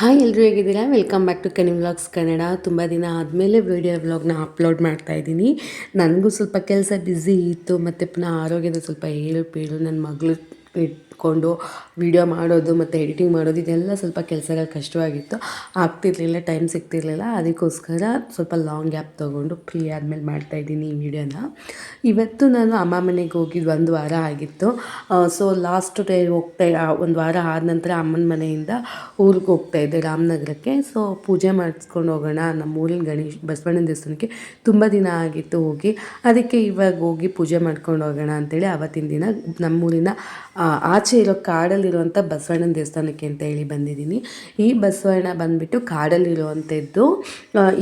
Hi ಎಲ್ಲರೂ ಹೇಗಿದ್ದೀರಾ? Welcome back to Kani vlogs Kannada ತುಂಬ ದಿನ ಆದಮೇಲೆ ವಿಡಿಯೋ ವ್ಲಾಗ್ನ ಅಪ್ಲೋಡ್ ಮಾಡ್ತಾ ಇದ್ದೀನಿ. ನನಗೂ ಸ್ವಲ್ಪ ಕೆಲಸ ಬ್ಯುಸಿ ಇತ್ತು, ಮತ್ತು ಪುನಃ ಆರೋಗ್ಯದ ಸ್ವಲ್ಪ ಏರುಪೇರು ನನ್ನ ಮಗಳು ಇಟ್ಕೊಂಡು ವಿಡಿಯೋ ಮಾಡೋದು ಮತ್ತು ಎಡಿಟಿಂಗ್ ಮಾಡೋದು ಇದೆಲ್ಲ ಸ್ವಲ್ಪ ಕೆಲಸಗಳು ಕಷ್ಟವಾಗಿತ್ತು. ಆಗ್ತಿರ್ಲಿಲ್ಲ ಟೈಮ್ ಸಿಗ್ತಿರ್ಲಿಲ್ಲ. ಅದಕ್ಕೋಸ್ಕರ ಸ್ವಲ್ಪ ಲಾಂಗ್ ಗ್ಯಾಪ್ ತೊಗೊಂಡು ಫ್ರೀ ಆದಮೇಲೆ ಮಾಡ್ತಾಯಿದ್ದೀನಿ ಈ ವಿಡಿಯೋನ ಇವತ್ತು ನಾನು ಅಮ್ಮ ಮನೆಗೆ ಹೋಗಿದ್ದು ಒಂದು ವಾರ ಆಗಿತ್ತು. ಸೊ ಲಾಸ್ಟ್ ಡೇ ಹೋಗ್ತಾ ಒಂದು ವಾರ ಆದ ನಂತರ ಅಮ್ಮನ ಮನೆಯಿಂದ ಊರಿಗೆ ಹೋಗ್ತಾ ಇದ್ದೆ ರಾಮನಗರಕ್ಕೆ. ಸೊ ಪೂಜೆ ಮಾಡಿಸ್ಕೊಂಡು ಹೋಗೋಣ ನಮ್ಮ ಊರಿನ ಗಣೇಶ್ ಬಸವಣ್ಣನ ದೇವಸ್ಥಾನಕ್ಕೆ ತುಂಬ ದಿನ ಆಗಿತ್ತು ಹೋಗಿ. ಅದಕ್ಕೆ ಇವಾಗ ಹೋಗಿ ಪೂಜೆ ಮಾಡ್ಕೊಂಡು ಹೋಗೋಣ ಅಂತೇಳಿ ಆವತ್ತಿನ ದಿನ ನಮ್ಮೂರಿನ ಆ, ಆಚೆ ಇರೋ ಕಾಡಲ್ಲಿರುವಂಥ ಬಸವಣ್ಣನ ದೇವಸ್ಥಾನಕ್ಕೆ ಅಂತ ಹೇಳಿ ಬಂದಿದ್ದೀನಿ. ಈ ಬಸವಣ್ಣ ಬಂದುಬಿಟ್ಟು ಕಾಡಲ್ಲಿರುವಂಥದ್ದು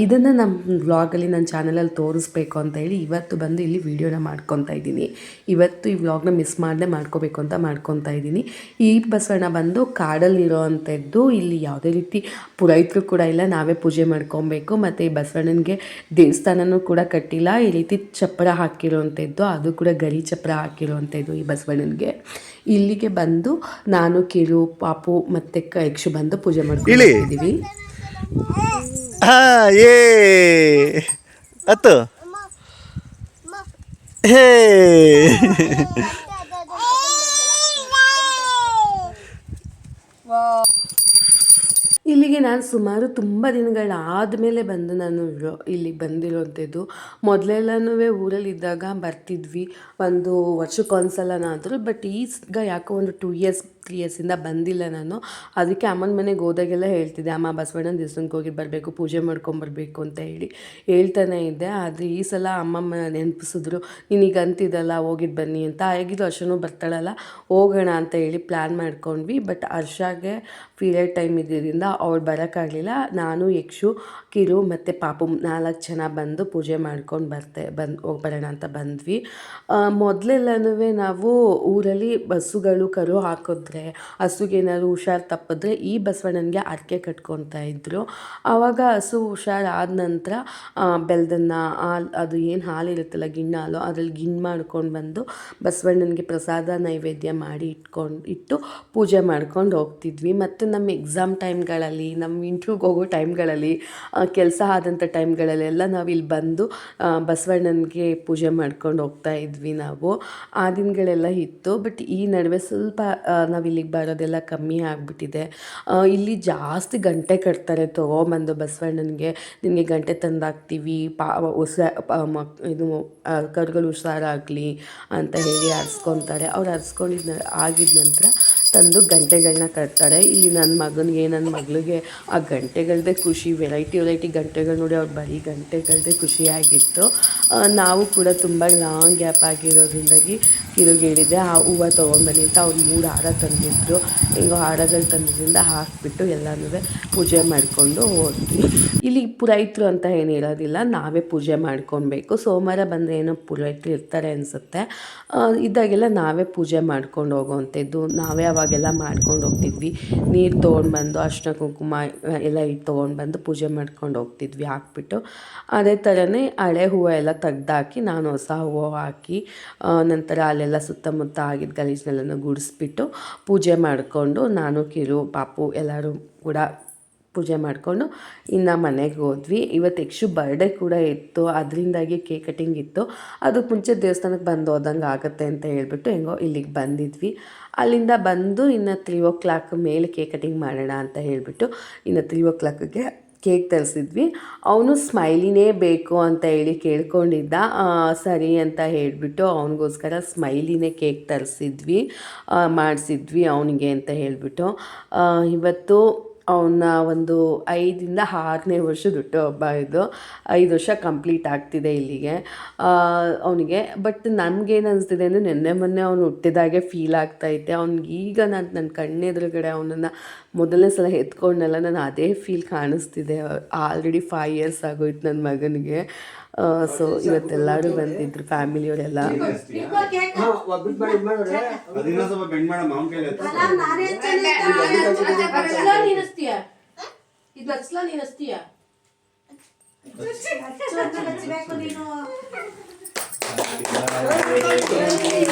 ಇದನ್ನು ನಮ್ಮ ವ್ಲಾಗಲ್ಲಿ ನನ್ನ ಚಾನಲಲ್ಲಿ ತೋರಿಸ್ಬೇಕು ಅಂತ ಹೇಳಿ ಇವತ್ತು ಬಂದು ಇಲ್ಲಿ ವೀಡಿಯೋನ ಮಾಡ್ಕೊತಾ ಇದ್ದೀನಿ. ಇವತ್ತು ಈ ವ್ಲಾಗ್ನ ಮಿಸ್ ಮಾಡದೆ ಮಾಡ್ಕೋಬೇಕು ಅಂತ ಮಾಡ್ಕೊತಾ ಇದ್ದೀನಿ. ಈ ಬಸವಣ್ಣ ಬಂದು ಕಾಡಲ್ಲಿರುವಂಥದ್ದು, ಇಲ್ಲಿ ಯಾವುದೇ ರೀತಿ ಪುರೋಹಿತರು ಕೂಡ ಇಲ್ಲ, ನಾವೇ ಪೂಜೆ ಮಾಡ್ಕೊಬೇಕು, ಮತ್ತು ಈ ಬಸವಣ್ಣನಿಗೆ ದೇವಸ್ಥಾನನೂ ಕೂಡ ಕಟ್ಟಿಲ್ಲ, ಈ ರೀತಿ ಚಪ್ಪರ ಹಾಕಿರುವಂಥದ್ದು, ಅದು ಕೂಡ ಗರಿ ಚಪ್ಪರ ಹಾಕಿರುವಂಥದ್ದು ಈ ಬಸವಣ್ಣನಿಗೆ. ಇಲ್ಲಿಗೆ ಬಂದು ನಾನು ಕಿರು ಪಾಪು ಮತ್ತೆ ಕೈಕ್ಷು ಬಂದು ಪೂಜೆ ಮಾಡ್ಕೊಂಡಿದ್ದೀವಿ ಹಾ ಏ. ಅತ್ತು. ಹೇ. ಇಲ್ಲಿಗೆ ನಾನು ಸುಮಾರು ತುಂಬ ದಿನಗಳಾದಮೇಲೆ ಬಂದು ನಾನು ಇಲ್ಲಿಗೆ ಬಂದಿರೋಂಥದ್ದು. ಮೊದಲೆಲ್ಲನೂ ಊರಲ್ಲಿದ್ದಾಗ ಬರ್ತಿದ್ವಿ. ಒಂದು ವರ್ಷಕ್ಕೊಂದ್ಸಲನಾದರೂ ಬಟ್ ಈಗ ಯಾಕೋ ಒಂದು ಟೂ ಇಯರ್ಸ್ ತ್ರೀ ಇಯರ್ಸಿಂದ ಬಂದಿಲ್ಲ ನಾನು. ಅದಕ್ಕೆ ಅಮ್ಮನ ಮನೆಗೆ ಹೋದಾಗೆಲ್ಲ ಹೇಳ್ತಿದ್ದೆ, ಅಮ್ಮ, ಬಸವಣ್ಣನ ದೇವಸ್ಥಾನಕ್ಕೆ ಹೋಗಿ ಬರಬೇಕು, ಪೂಜೆ ಮಾಡ್ಕೊಂಬರ್ಬೇಕು ಅಂತ ಹೇಳಿ ಹೇಳ್ತಾನೆ ಇದ್ದೆ. ಆದರೆ ಈ ಸಲ ಅಮ್ಮಮ್ಮ ನೆನಪಿಸಿದ್ರು, ನೀನೀಗ ಅಂತಿದ್ದಲ್ಲ ಹೋಗಿದ್ದು ಬನ್ನಿ ಅಂತ. ಆಗಿದ್ದು ಹರ್ಷನೂ ಬರ್ತಾಳಲ್ಲ, ಹೋಗೋಣ ಅಂತ ಹೇಳಿ ಪ್ಲ್ಯಾನ್ ಮಾಡ್ಕೊಂಡ್ವಿ. ಬಟ್ ಅರ್ಷಾಗೆ ಪೀರಿಯಡ್ ಟೈಮ್ ಇದ್ದಿದ್ದರಿಂದ ಅವಳು ಬರೋಕ್ಕಾಗಲಿಲ್ಲ. ನಾನು, ಯಕ್ಷು, ಕಿರು ಮತ್ತು ಪಾಪು ನಾಲ್ಕು ಜನ ಬಂದು ಪೂಜೆ ಮಾಡ್ಕೊಂಡು ಬರ್ತೆ, ಬಂದು ಹೋಗ್ಬರೋಣ ಅಂತ ಬಂದ್ವಿ. ಮೊದಲೆಲ್ಲನೂ ನಾವು ಊರಲ್ಲಿ ಬಸ್ಸುಗಳು, ಕರು ಹಾಕಿದ್ರೆ ಹಸುಗೆ ಏನಾದ್ರು ಹುಷಾರು ತಪ್ಪಿದ್ರೆ ಈ ಬಸವಣ್ಣನಿಗೆ ಅರ್ಕೆ ಕಟ್ಕೊತಾ ಇದ್ದರು ಆವಾಗ ಹಸು ಹುಷಾರು ಆದ ನಂತರ ಬೆಲ್ದನ್ನ, ಹಾಲು, ಅದು ಏನು ಹಾಲಿರುತ್ತಲ್ಲ ಗಿಣ್ಣ ಹಾಲು, ಅದರಲ್ಲಿ ಗಿಣ್ಣು ಮಾಡ್ಕೊಂಡು ಬಂದು ಬಸವಣ್ಣನಿಗೆ ಪ್ರಸಾದ ನೈವೇದ್ಯ ಮಾಡಿ ಇಟ್ಕೊಂಡು, ಇಟ್ಟು ಪೂಜೆ ಮಾಡ್ಕೊಂಡು ಹೋಗ್ತಿದ್ವಿ. ಮತ್ತು ನಮ್ಮ ಎಕ್ಸಾಮ್ ಟೈಮ್ಗಳಲ್ಲಿ ನಮ್ಮ ಇಂಟ್ರ್ಯೂಗೆ ಹೋಗೋ ಟೈಮ್ಗಳಲ್ಲಿ ಕೆಲಸ ಆದಂಥ ಟೈಮ್ಗಳಲ್ಲೆಲ್ಲ ನಾವು ಇಲ್ಲಿ ಬಂದು ಬಸವಣ್ಣನಿಗೆ ಪೂಜೆ ಮಾಡ್ಕೊಂಡು ಹೋಗ್ತಾ ಇದ್ವಿ ನಾವು. ಆ ದಿನಗಳೆಲ್ಲ ಇತ್ತು. ಬಟ್ ಈ ನಡುವೆ ಸ್ವಲ್ಪ ನಾವು ಇಲ್ಲಿಗೆ ಬರೋದೆಲ್ಲ ಕಮ್ಮಿ ಆಗಿಬಿಟ್ಟಿದೆ. ಇಲ್ಲಿ ಜಾಸ್ತಿ ಗಂಟೆ ಕಟ್ತಾರೆ ತೊಗೊಂಬಂದು ಬಸವಣ್ಣನಿಗೆ. ನಿನಗೆ ಗಂಟೆ ತಂದಾಕ್ತೀವಿ. ಪಾ ಹೊಸ ಇದು ಕರುಗಳು ಹುಷಾರಾಗಲಿ ಅಂತ ಹೇಳಿ ಹರಿಸ್ಕೊತಾರೆ ಅವ್ರು ಹರ್ಸ್ಕೊಂಡಿದ್ದ ಆಗಿದ ನಂತರ ತಂದು ಗಂಟೆಗಳನ್ನ ಕಟ್ತಾರೆ. ಇಲ್ಲಿ ನನ್ನ ಮಗನಿಗೆ ನನ್ನ ಮಗಳಿಗೆ ಆ ಗಂಟೆಗಳದೇ ಖುಷಿ, ವೆರೈಟಿ ವೆರೈಟಿ ಗಂಟೆಗಳು ನೋಡಿ ಅವ್ರು ಬರೀ ಗಂಟೆಗಳದೇ ಖುಷಿಯಾಗಿತ್ತು ನಾವು ಕೂಡ ತುಂಬ ಲಾಂಗ್ ಗ್ಯಾಪ್ ಆಗಿರೋದ್ರಿಂದಾಗಿ ಕಿರುಗೇಳಿದೆ ಆ, ಹೂವು ತೊಗೊಂಡ್ಬನ್ನಿ ಅಂತ ಅವ್ರು ಮೂರು ಹಾರ ತಂದಿದ್ರು ಹಿಂಗೋ ಹಾಡಗಳು ತಂದಿದ್ದರಿಂದ ಹಾಕಿಬಿಟ್ಟು ಎಲ್ಲನೂ ಪೂಜೆ ಮಾಡಿಕೊಂಡು ಹೋದ್ವಿ. ಇಲ್ಲಿ ಪುರೋಹಿತರು ಅಂತ ಏನು ಇರೋದಿಲ್ಲ ನಾವೇ ಪೂಜೆ ಮಾಡ್ಕೊಬೇಕು ಸೋಮವಾರ ಬಂದರೆ ಏನೋ ಪುರೋಹಿತರು ಇರ್ತಾರೆ ಅನಿಸುತ್ತೆ. ಇದ್ದಾಗೆಲ್ಲ ನಾವೇ ಪೂಜೆ ಮಾಡ್ಕೊಂಡು ಹೋಗೋವಂಥದ್ದು ನಾವೇ ಅವಾಗೆಲ್ಲ ಮಾಡ್ಕೊಂಡು ಹೋಗ್ತಿದ್ವಿ. ನೀರು ತೊಗೊಂಡ್ಬಂದು ಅರ್ಶಿನ ಕುಂಕುಮ ಎಲ್ಲ ಇಟ್ಟು ತೊಗೊಂಡ್ಬಂದು ಪೂಜೆ ಮಾಡ್ಕೊಂಡು ಹೋಗ್ತಿದ್ವಿ ಹಾಕ್ಬಿಟ್ಟು. ಅದೇ ಥರನೇ ಹಳೆ ಹೂವು ಎಲ್ಲ ತೆಗ್ದಾಕಿ ನಾನು ಹೊಸ ಹೂವು ಹಾಕಿ ನಂತರ ಅಲ್ಲೆಲ್ಲ ಸುತ್ತಮುತ್ತ ಆಗಿದ್ದ ಗಲೀಜನ್ನೆಲ್ಲನೂ ಗುಡಿಸ್ಬಿಟ್ಟು ಪೂಜೆ ಮಾಡಿಕೊಂಡು ನಾನು, ಕಿರು, ಪಾಪು ಎಲ್ಲರೂ ಕೂಡ ಪೂಜೆ ಮಾಡಿಕೊಂಡು ಇನ್ನು ಮನೆಗೆ ಹೋದ್ವಿ. ಇವತ್ತು ಯಕ್ಷು ಬರ್ಡೇ ಕೂಡ ಇತ್ತು. ಅದರಿಂದಾಗಿ ಕೇಕ್ ಕಟಿಂಗ್ ಇತ್ತು. ಅದು ಮುಂಚೆ ದೇವಸ್ಥಾನಕ್ಕೆ ಬಂದು ಹೋದಂಗೆ ಆಗುತ್ತೆ ಅಂತ ಹೇಳ್ಬಿಟ್ಟು ಹೆಂಗೋ ಇಲ್ಲಿಗೆ ಬಂದಿದ್ವಿ. ಅಲ್ಲಿಂದ ಬಂದು ಇನ್ನು ತ್ರೀ ಓ ಕ್ಲಾಕ್ ಮೇಲೆ ಕೇಕ್ ಕಟಿಂಗ್ ಮಾಡೋಣ ಅಂತ ಹೇಳಿಬಿಟ್ಟು ಇನ್ನು ತ್ರೀ ಓ ಕ್ಲಾಕ್ಗೆ ಕೇಕ್ ತರಿಸಿದ್ವಿ. ಅವನು ಸ್ಮೈಲಿನೇ ಬೇಕು ಅಂತ ಹೇಳಿ ಕೇಳ್ಕೊಂಡಿದ್ದ. ಸರಿ ಅಂತ ಹೇಳಿಬಿಟ್ಟು ಅವನಿಗೋಸ್ಕರ ಸ್ಮೈಲಿನೇ ಕೇಕ್ ತರಿಸಿದ್ವಿ. ಮಾಡಿಸಿದ್ವಿ ಅವನಿಗೆ ಅಂತ ಹೇಳಿಬಿಟ್ಟು. ಇವತ್ತು ಅವನ ಒಂದು ಐದರಿಂದ ಆರನೇ ವರ್ಷದ ಹುಟ್ಟುಹಬ್ಬ ಇದು. ಐದು ವರ್ಷ ಕಂಪ್ಲೀಟ್ ಆಗ್ತಿದೆ ಇಲ್ಲಿಗೆ. ಅವನಿಗೆ. ಬಟ್ ನನಗೇನು ಅನಿಸ್ತಿದೆ ಅಂದರೆ ನಿನ್ನೆ ಮೊನ್ನೆ ಅವನು ಹುಟ್ಟಿದಾಗೆ ಫೀಲ್ ಆಗ್ತೈತೆ ಅವ್ನಿಗೆ ಈಗ ನಾನು ನನ್ನ ಕಣ್ಣೆದುರುಗಡೆ ಅವನನ್ನು ಮೊದಲನೇ ಸಲ ಎತ್ಕೊಂಡೆಲ್ಲ, ನಾನು ಅದೇ ಫೀಲ್ ಕಾಣಿಸ್ತಿದೆ. ಆಲ್ರೆಡಿ ಫೈವ್ ಇಯರ್ಸ್ ಆಗೋಯ್ತು ನನ್ನ ಮಗನಿಗೆ. ಸೊ ಇವತ್ತೆಲ್ಲರೂ ಬಂದಿದ್ರು ಫ್ಯಾಮಿಲಿಯವರೆಲ್ಲ ಇದು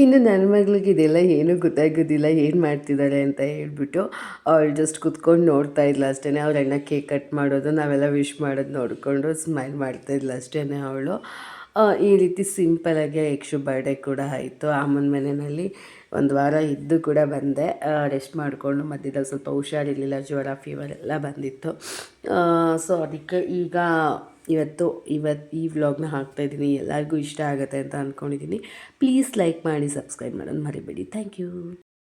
ಇನ್ನು ನನ್ನ ಮಗಳಿಗೆ ಇದೆಲ್ಲ ಏನೂ ಗೊತ್ತಾಗೋದಿಲ್ಲ, ಏನು ಮಾಡ್ತಿದ್ದಾರೆ ಅಂತ ಹೇಳ್ಬಿಟ್ಟು ಅವಳು ಜಸ್ಟ್ ಕುತ್ಕೊಂಡು ನೋಡ್ತಾ ಇದ್ಲು ಅಷ್ಟೇ ಅವ್ರ ಅಣ್ಣ ಕೇಕ್ ಕಟ್ ಮಾಡೋದು, ನಾವೆಲ್ಲ ವಿಶ್ ಮಾಡೋದು ನೋಡಿಕೊಂಡು ಸ್ಮೈಲ್ ಮಾಡ್ತಾ ಇದ್ಲು ಅಷ್ಟೇ ಅವಳು. ಈ ರೀತಿ ಸಿಂಪಲಾಗಿ ಯಕ್ಷು ಬರ್ಡೇ ಕೂಡ ಆಯಿತು. ಅಮ್ಮನ ಮನೆಯಲ್ಲಿ ಒಂದು ವಾರ ಇದ್ದು ಕೂಡ ಬಂದೆ. ರೆಸ್ಟ್ ಮಾಡಿಕೊಂಡು ಮಧ್ಯದಲ್ಲಿ ಸ್ವಲ್ಪ ಹುಷಾರಿರಲಿಲ್ಲ, ಜ್ವರ ಫೀವರ್ ಎಲ್ಲ ಬಂದಿತ್ತು. ಸೊ ಅದಕ್ಕೆ ಈಗ ಇವತ್ತು ಇವತ್ತು ಈ ವ್ಲಾಗ್ನ ಹಾಕ್ತಾಯಿದ್ದೀನಿ ಎಲ್ಲರಿಗೂ ಇಷ್ಟ ಆಗುತ್ತೆ ಅಂತ ಅಂದ್ಕೊಂಡಿದ್ದೀನಿ ಪ್ಲೀಸ್ ಲೈಕ್ ಮಾಡಿ ಸಬ್ಸ್ಕ್ರೈಬ್ ಮಾಡೋದು ಮರಿಬೇಡಿ. Thank you